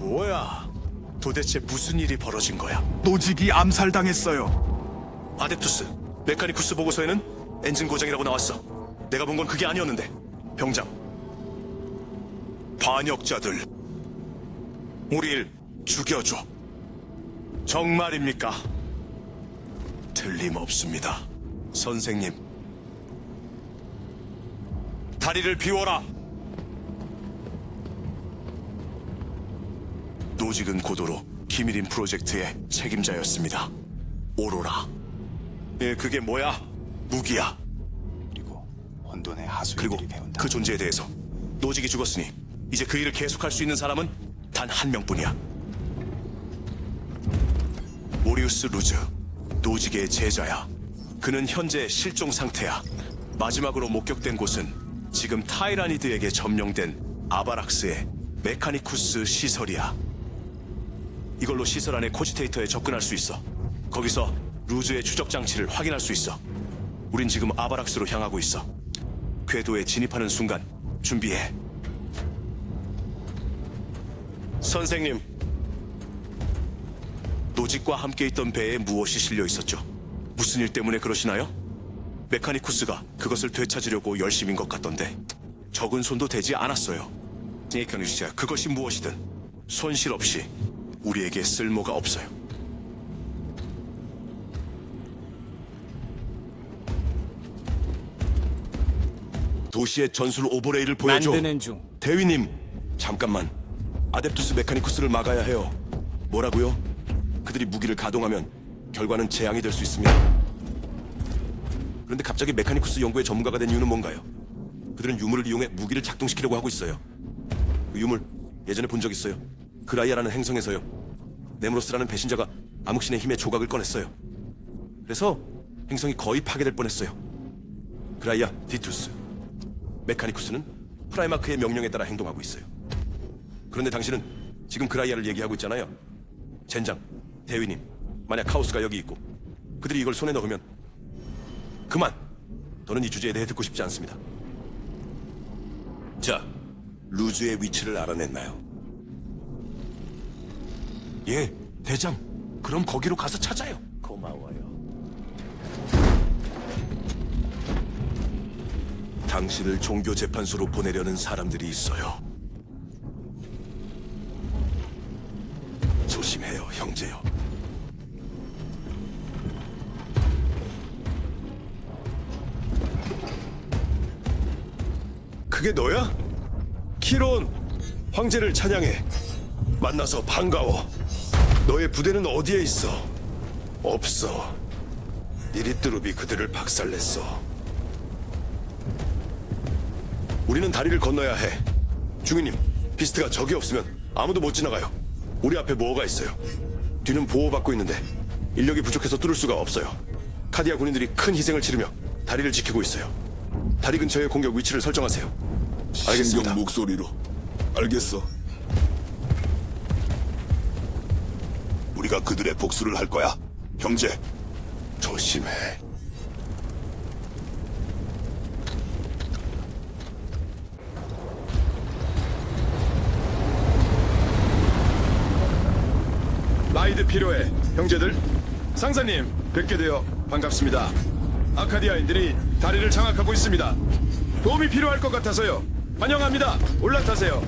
뭐야? 도대체 무슨 일이 벌어진 거야? 노직이 암살당했어요. 아데투스, 메카니쿠스 보고서에는 엔진 고장이라고 나왔어. 내가 본 건 그게 아니었는데. 병장. 반역자들. 우릴 죽여줘. 정말입니까? 틀림없습니다. 선생님. 다리를 비워라. 노직은 고도로 기밀인 프로젝트의 책임자였습니다. 오로라. 예, 그게 뭐야? 무기야. 그리고 혼돈의 그리고 하수인들이 배운다. 그 존재에 대해서 노직이 죽었으니 이제 그 일을 계속할 수 있는 사람은 단 한 명뿐이야. 모리우스 루즈, 노직의 제자야. 그는 현재 실종 상태야. 마지막으로 목격된 곳은 지금 타이라니드에게 점령된 아바락스의 메카니쿠스 시설이야. 이걸로 시설 안에 코지테이터에 접근할 수 있어. 거기서 루즈의 추적 장치를 확인할 수 있어. 우린 지금 아바락스로 향하고 있어. 궤도에 진입하는 순간 준비해. 선생님, 노직과 함께 있던 배에 무엇이 실려 있었죠? 무슨 일 때문에 그러시나요? 메카니쿠스가 그것을 되찾으려고 열심인 것 같던데 적은 손도 되지 않았어요. 에이카니시아 그것이 무엇이든 손실 없이 우리에게 쓸모가 없어요. 도시의 전술 오버레이를 보여줘. 만드는 중. 대위님, 잠깐만. 아뎁투스 메카니쿠스를 막아야 해요. 뭐라고요? 그들이 무기를 가동하면 결과는 재앙이 될 수 있습니다. 그런데 갑자기 메카니쿠스 연구의 전문가가 된 이유는 뭔가요? 그들은 유물을 이용해 무기를 작동시키려고 하고 있어요. 그 유물 예전에 본 적 있어요. 그라이아라는 행성에서요. 네므로스라는 배신자가 암흑신의 힘의 조각을 꺼냈어요. 그래서 행성이 거의 파괴될 뻔했어요. 그라이아, 디투스, 메카니쿠스는 프라이마크의 명령에 따라 행동하고 있어요. 그런데 당신은 지금 그라이아를 얘기하고 있잖아요. 젠장, 대위님, 만약 카오스가 여기 있고 그들이 이걸 손에 넣으면 그만. 더는 이 주제에 대해 듣고 싶지 않습니다. 자, 루즈의 위치를 알아냈나요? 예, 대장. 그럼 거기로 가서 찾아요. 고마워요. 당신을 종교 재판소로 보내려는 사람들이 있어요. 조심해요, 형제요. 그게 너야? 키론, 황제를 찬양해. 만나서 반가워. 너의 부대는 어디에 있어? 없어. 니리뜨룹이 그들을 박살냈어. 우리는 다리를 건너야 해. 중위님, 비스트가 적이 없으면 아무도 못 지나가요. 우리 앞에 뭐가 있어요. 뒤는 보호받고 있는데 인력이 부족해서 뚫을 수가 없어요. 카디아 군인들이 큰 희생을 치르며 다리를 지키고 있어요. 다리 근처의 공격 위치를 설정하세요. 알겠습니다. 신경 목소리로 알겠어 우리가 그들의 복수를 할 거야. 형제 조심해. 라이드 필요해 형제들. 상사님 뵙게 되어 반갑습니다. 아카디아인들이 다리를 장악하고 있습니다. 도움이 필요할 것 같아서요. 환영합니다. 올라타세요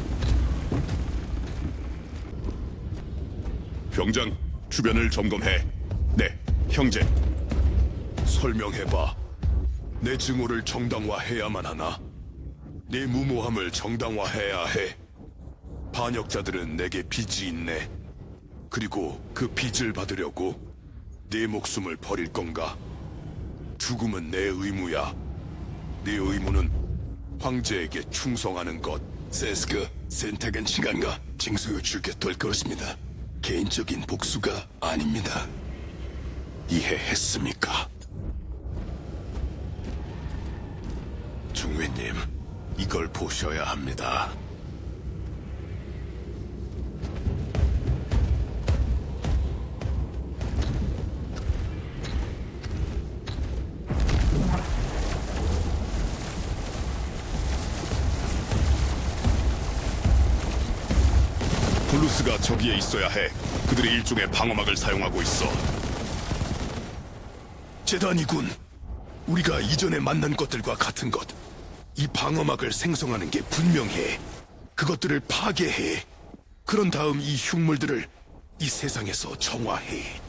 병장 주변을 점검해. 네 형제. 설명해봐. 내 증오를 정당화해야만 하나? 네 무모함을 정당화해야 해. 반역자들은 내게 빚이 있네. 그리고 그 빚을 받으려고 네 목숨을 버릴 건가? 죽음은 내 의무야. 네 의무는 황제에게 충성하는 것. 세스크 선택은 시간과 징수를 주게 될 것입니다 개인적인 복수가 아닙니다 이해했습니까? 중위님 이걸 보셔야 합니다 우리가 저기에 있어야 해. 그들이 일종의 방어막을 사용하고 있어. 재단이군. 우리가 이전에 만난 것들과 같은 것. 이 방어막을 생성하는 게 분명해. 그것들을 파괴해. 그런 다음 이 흉물들을 이 세상에서 정화해.